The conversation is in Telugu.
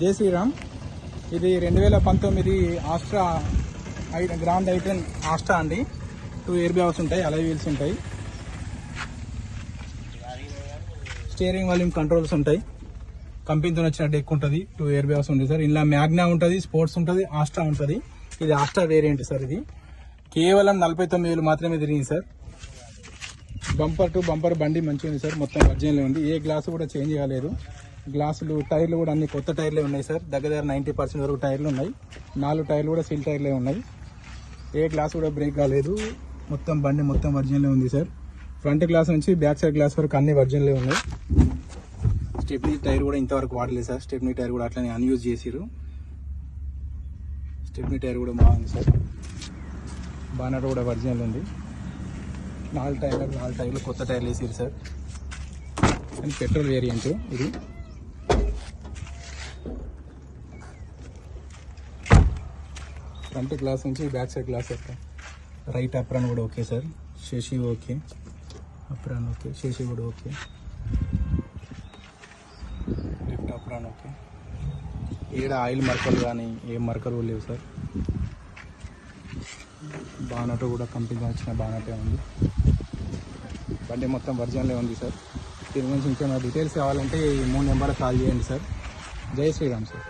జై శ్రీరామ్. ఇది రెండు వేల పంతొమ్మిది ఆస్ట్రా ఐ గ్రాండ్ ఐటెన్ ఆస్ట్రా అండి. టూ ఎయిర్ బ్యాగ్స్ ఉంటాయి అలై వీల్స్ ఉంటాయి. స్టీరింగ్ వాల్యూమ్ కంట్రోల్స్ ఉంటాయి. కంపెనీతో వచ్చిన డెక్ ఉంటుంది. టూ ఎయిర్ బ్యాగ్స్ ఉంటుంది సార్. ఇలా మ్యాగ్నా ఉంటుంది స్పోర్ట్స్ ఉంటుంది ఆస్ట్రా ఉంటుంది. ఇది ఆస్ట్రా వేరియంట్ సార్ ఇది. కేవలం నలభై తొమ్మిది వేలు మాత్రమే తిరిగింది సార్. బంపర్ టు బంపర్ బండి మంచిగా ఉంది సార్. మొత్తం ఒరిజినల్ ఉంది. ఏ గ్లాస్ కూడా చేంజ్ కాలేదు. గ్లాసులు టైర్లు కూడా అన్ని కొత్త టైర్లే ఉన్నాయి సార్. దగ్గర దగ్గర నైంటీ పర్సెంట్ వరకు టైర్లు ఉన్నాయి. నాలుగు టైర్లు కూడా సీల్ టైర్లే ఉన్నాయి. ఏ గ్లాస్ కూడా బ్రేక్ కాలేదు. మొత్తం బండి మొత్తం ఒరిజినలే ఉంది సార్. ఫ్రంట్ గ్లాస్ నుంచి బ్యాక్ సైడ్ గ్లాస్ వరకు అన్ని ఒరిజినల్ ఉన్నాయి. స్టెప్నీ టైర్ కూడా ఇంతవరకు వాడలేదు సార్. స్టెప్నీ టైర్ కూడా అట్లనే అన్యూజ్ చేసిరు స్టెప్నీ టైర్ కూడా బాగుంది సార్. బానర్ కూడా ఒరిజినల్ ఉంది. నాలుగు టైర్లు నాలుగు టైర్లు కొత్త టైర్లు వేసారు సార్. అండ్ పెట్రోల్ వేరియంట్ ఇది. ఫ్రంట్ గ్లాస్ నుంచి బ్యాక్ సైడ్ గ్లాస్ వస్తాం రైట్ అప్రాన్ కూడా okay sir. Chassis okay. Apron okay. Chassis కూడా ఓకే. Left apron okay. ఈడ ఆయిల్ మరకలు కానీ ఏం మరకలు లేవు సార్. బానట కూడా కంపెనీ వచ్చిన బానటే ఉంది. బండి మొత్తం వర్జన్లే ఉంది సార్. దీని గురించి ఇంకేమైనా డీటెయిల్స్ కావాలంటే ఈ మూడు నెంబర్ కాల్ చేయండి సార్. జై శ్రీరామ్ సార్.